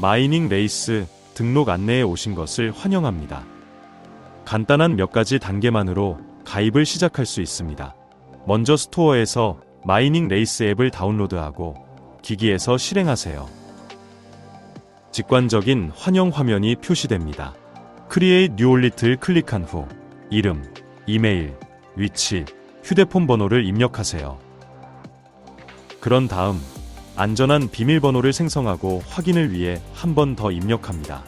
마이닝 레이스 등록 안내에 오신 것을 환영합니다. 간단한 몇 가지 단계만으로 가입을 시작할 수 있습니다. 먼저 스토어에서 마이닝 레이스 앱을 다운로드하고 기기에서 실행하세요. 직관적인 환영 화면이 표시됩니다. 크리에이트 뉴올리트를 클릭한 후 이름, 이메일, 위치, 휴대폰 번호를 입력하세요. 그런 다음 안전한 비밀번호를 생성하고 확인을 위해 한 번 더 입력합니다.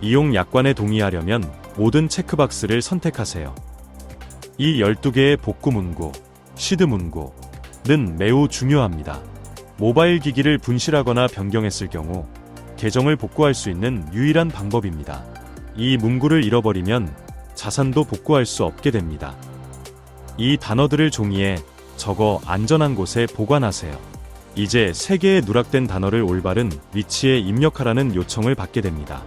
이용 약관에 동의하려면 모든 체크박스를 선택하세요. 이 12개의 복구 문구, 시드 문구는 매우 중요합니다. 모바일 기기를 분실하거나 변경했을 경우 계정을 복구할 수 있는 유일한 방법입니다. 이 문구를 잃어버리면 자산도 복구할 수 없게 됩니다. 이 단어들을 종이에 적어 안전한 곳에 보관하세요. 이제 세 개의 누락된 단어를 올바른 위치에 입력하라는 요청을 받게 됩니다.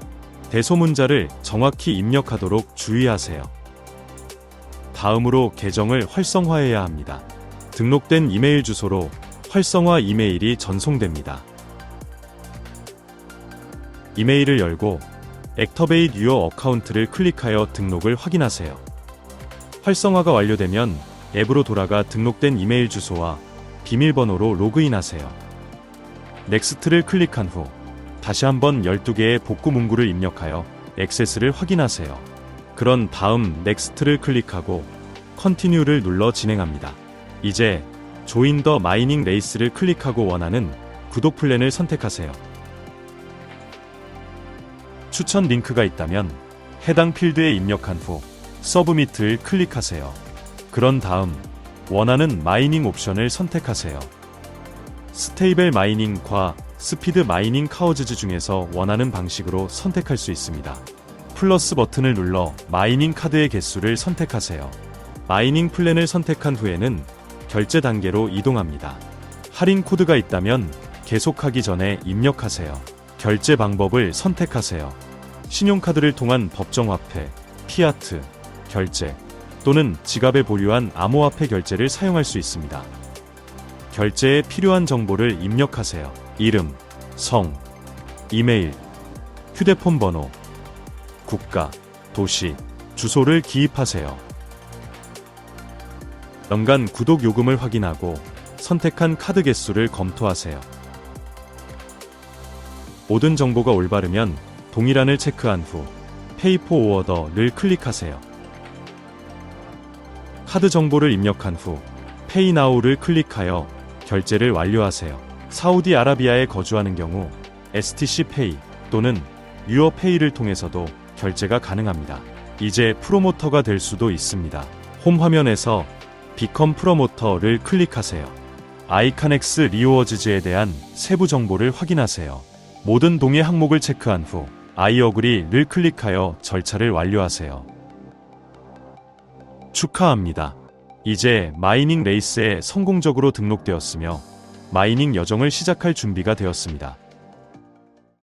대소문자를 정확히 입력하도록 주의하세요. 다음으로 계정을 활성화해야 합니다. 등록된 이메일 주소로 활성화 이메일이 전송됩니다. 이메일을 열고 액터베이트 유어 어카운트를 클릭하여 등록을 확인하세요. 활성화가 완료되면 앱으로 돌아가 등록된 이메일 주소와 비밀번호로 로그인하세요. 넥스트를 클릭한 후 다시 한번 12개의 복구 문구를 입력하여 액세스를 확인하세요. 그런 다음 넥스트를 클릭하고 컨티뉴를 눌러 진행합니다. 이제 조인 더 마이닝 레이스를 클릭하고 원하는 구독 플랜을 선택하세요. 추천 링크가 있다면 해당 필드에 입력한 후 서브미트를 클릭하세요. 그런 다음 원하는 마이닝 옵션을 선택하세요. 스테이벨 마이닝과 스피드 마이닝 카워즈즈 중에서 원하는 방식으로 선택할 수 있습니다. 플러스 버튼을 눌러 마이닝 카드의 개수를 선택하세요. 마이닝 플랜을 선택한 후에는 결제 단계로 이동합니다. 할인 코드가 있다면 계속하기 전에 입력하세요. 결제 방법을 선택하세요. 신용카드를 통한 법정화폐, 피아트, 결제 또는 지갑에 보류한 암호화폐 결제를 사용할 수 있습니다. 결제에 필요한 정보를 입력하세요. 이름, 성, 이메일, 휴대폰 번호, 국가, 도시, 주소를 기입하세요. 연간 구독 요금을 확인하고 선택한 카드 개수를 검토하세요. 모든 정보가 올바르면 동일한을 체크한 후 페이 포 오어더를 클릭하세요. 카드 정보를 입력한 후 페이 나우를 클릭하여 결제를 완료하세요. 사우디아라비아에 거주하는 경우 STC 페이 또는 유어 페이를 통해서도 결제가 가능합니다. 이제 프로모터가 될 수도 있습니다. 홈 화면에서 비컴 프로모터를 클릭하세요. 아이카넥스 리워즈즈에 대한 세부 정보를 확인하세요. 모든 동의 항목을 체크한 후 아이어그리를 클릭하여 절차를 완료하세요. 축하합니다. 이제 마이닝 레이스에 성공적으로 등록되었으며 마이닝 여정을 시작할 준비가 되었습니다.